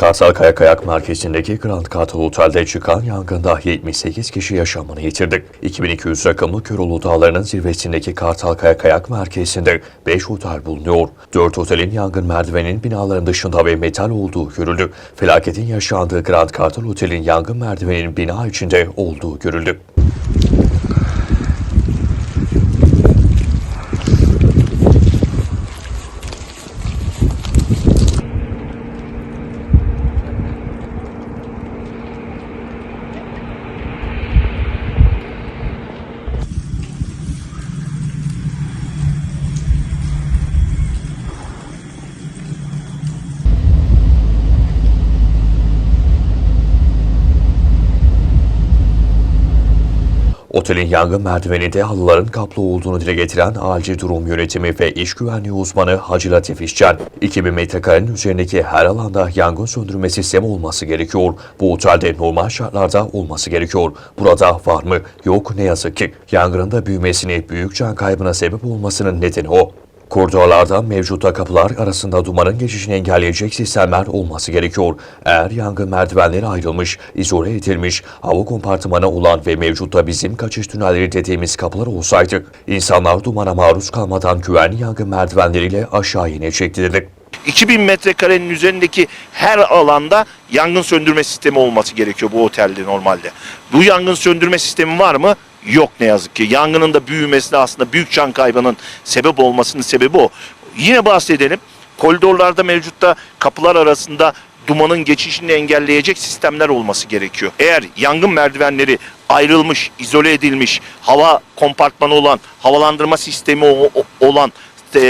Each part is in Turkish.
Kartal Kaya Kayak Merkezi'ndeki Grand Kartal Otel'de çıkan yangında 78 kişi yaşamını yitirdi. 2200 rakımlı Köroğlu Dağları'nın zirvesindeki Kartal Kaya Kayak Merkezi'nde 5 otel bulunuyor. 4 otelin yangın merdiveninin binaların dışında ve metal olduğu görüldü. Felaketin yaşandığı Grand Kartal Otel'in yangın merdiveninin bina içinde olduğu görüldü. Otelin yangın merdiveninde halıların kaplı olduğunu dile getiren acil durum yönetimi ve iş güvenliği uzmanı Hacı Latif İşcan, 2000 metrekarenin üzerindeki her alanda yangın söndürme sistemi olması gerekiyor. Bu otelde normal şartlarda olması gerekiyor. Burada var mı? Yok ne yazık ki. Yangının da büyümesini, büyük can kaybına sebep olmasının nedeni o. Koridorlarda mevcutta kapılar arasında dumanın geçişini engelleyecek sistemler olması gerekiyor. Eğer yangın merdivenleri ayrılmış, izole edilmiş, hava kompartımanı olan ve mevcutta bizim kaçış tünelleri dediğimiz kapılar olsaydı, insanlar dumana maruz kalmadan güvenli yangın merdivenleriyle aşağı inecektirdi. 2000 metrekarenin üzerindeki her alanda yangın söndürme sistemi olması gerekiyor bu otelde normalde. Bu yangın söndürme sistemi var mı? Yok ne yazık ki. Yangının da büyümesine aslında büyük can kaybının sebep olmasının sebebi o. Yine bahsedelim. Koridorlarda mevcutta kapılar arasında dumanın geçişini engelleyecek sistemler olması gerekiyor. Eğer yangın merdivenleri ayrılmış, izole edilmiş, hava kompartmanı olan, havalandırma sistemi olan e,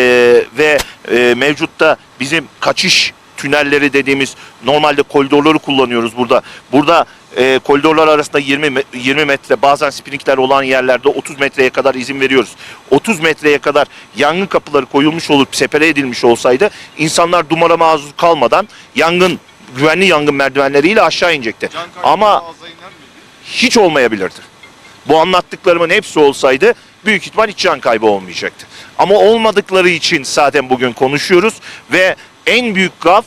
ve e, mevcutta bizim kaçış tünelleri dediğimiz normalde koridorları kullanıyoruz burada. Burada e, koridorlar arasında 20 me- 20 metre bazen springler olan yerlerde 30 metreye kadar izin veriyoruz. 30 metreye kadar yangın kapıları koyulmuş olup separe edilmiş olsaydı insanlar dumara maruz kalmadan yangın güvenli yangın merdivenleriyle aşağı inecekti. Ama hiç olmayabilirdi. Bu anlattıklarımın hepsi olsaydı büyük ihtimal hiç can kaybı olmayacaktı. Ama olmadıkları için zaten bugün konuşuyoruz ve en büyük gaf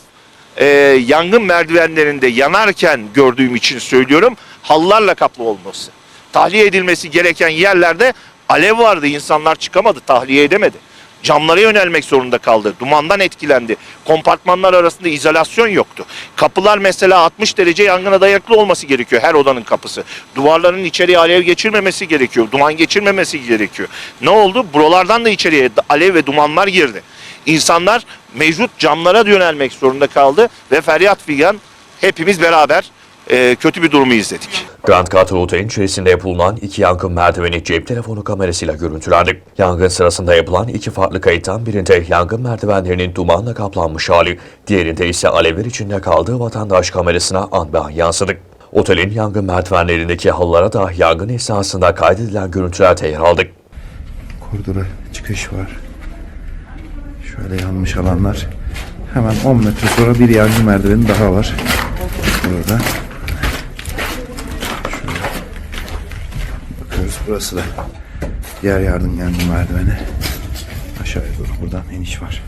e, yangın merdivenlerinde yanarken gördüğüm için söylüyorum hallarla kaplı olması. Tahliye edilmesi gereken yerlerde alev vardı insanlar çıkamadı tahliye edemedi. Camlara yönelmek zorunda kaldı. Dumandan etkilendi. Kompartmanlar arasında izolasyon yoktu. Kapılar mesela 60 derece yangına dayanıklı olması gerekiyor her odanın kapısı. Duvarların içeriye alev geçirmemesi gerekiyor. Duman geçirmemesi gerekiyor. Ne oldu? Buralardan da içeriye alev ve dumanlar girdi. İnsanlar mevcut camlara yönelmek zorunda kaldı ve feryat figan hepimiz beraber e, kötü bir durumu izledik. Grand Kartal Otel'in içerisinde bulunan iki yangın merdiveni cep telefonu kamerasıyla görüntülendi. Yangın sırasında yapılan iki farklı kayıttan birinde yangın merdivenlerinin dumanla kaplanmış hali, diğerinde ise alevler içinde kaldığı vatandaş kamerasına an be an yansıdı. Otelin yangın merdivenlerindeki halılara da yangın esnasında kaydedilen görüntüler yer aldı. koridora çıkış var. Şöyle yanmış alanlar. Hemen 10 metre sonra bir yangın merdiveni daha var. Burada. Şöyle. Bakıyoruz burası da diğer yardım yangın merdiveni. Aşağıya doğru buradan iniş var.